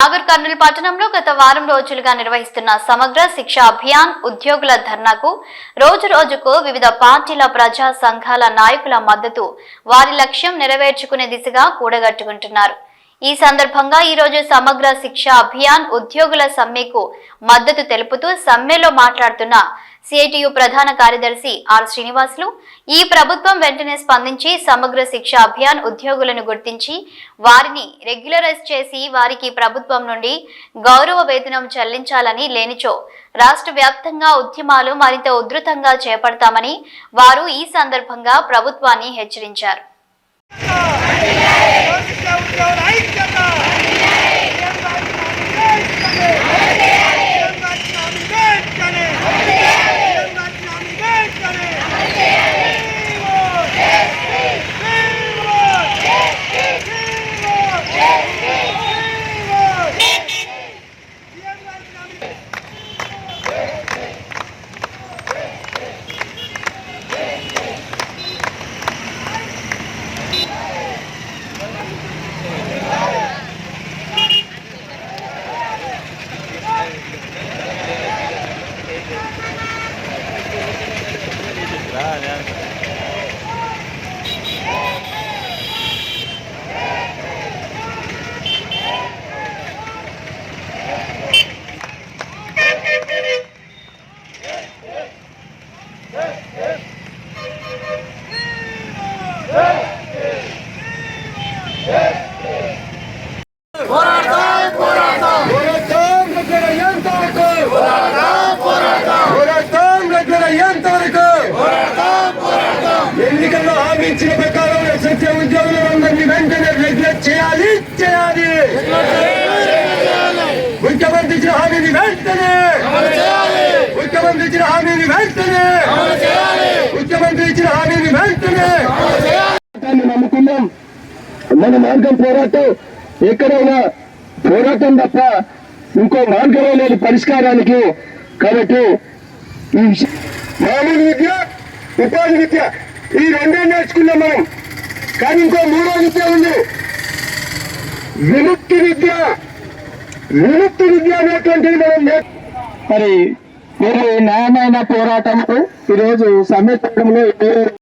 నాగర్ కర్నూలు పట్టణంలో గత వారం రోజులుగా నిర్వహిస్తున్న సమగ్ర శిక్ష అభియాన్ ఉద్యోగుల ధర్నాకు రోజు రోజుకు వివిధ పార్టీల ప్రజా సంఘాల నాయకుల మద్దతు వారి లక్ష్యం నెరవేర్చుకునే దిశగా కూడగట్టుకుంటున్నారు. ఈ సందర్భంగా ఈ రోజు సమగ్ర శిక్ష అభియాన్ ఉద్యోగుల సమ్మెకు మద్దతు తెలుపుతూ సమ్మెలో మాట్లాడుతున్న సిఐటియు ప్రధాన కార్యదర్శి ఆర్ శ్రీనివాసులు ఈ ప్రభుత్వం వెంటనే స్పందించి సమగ్ర శిక్ష అభియాన్ ఉద్యోగులను గుర్తించి వారిని రెగ్యులరైజ్ చేసి వారికి ప్రభుత్వం నుండి గౌరవ వేతనం చెల్లించాలని లేనిచో రాష్ట్ర వ్యాప్తంగా ఉద్యమాలు మరింత ఉధృతంగా చేపడతామని వారు ఈ సందర్భంగా ప్రభుత్వాన్ని హెచ్చరించారు. పోరాటం ఇచ్చిన ప్రకారం సత్య ఉద్యోగులందరినీ వెంటనే రెగ్యులేట్ చేయాలి చేయాలి. ముఖ్యమంత్రి ఇచ్చిన హామీని వెంటనే. ముఖ్యమంత్రి ఇచ్చిన హామీని వెంటనే. ముఖ్యమంత్రి ఇచ్చిన హామీని వెంటనే. నమ్ముకున్నాం. మన మార్గం పోరాటం ఎక్కడైనా పోరాటం తప్ప ఇంకో మార్గమే లేదు పరిష్కారానికి. కాబట్టి ఈ విషయం మామూలు విద్య ఉపాధి విద్య. ఈ రెండే నేర్చుకున్నాం మనం. కానీ ఇంకో మూడో విద్య ఉంది. విముక్తి విద్య. విముక్తి విద్య అనేటువంటిది మనం మరి మీరు న్యాయమైన పోరాటంతో ఈరోజు సమ్మె చేయడంలో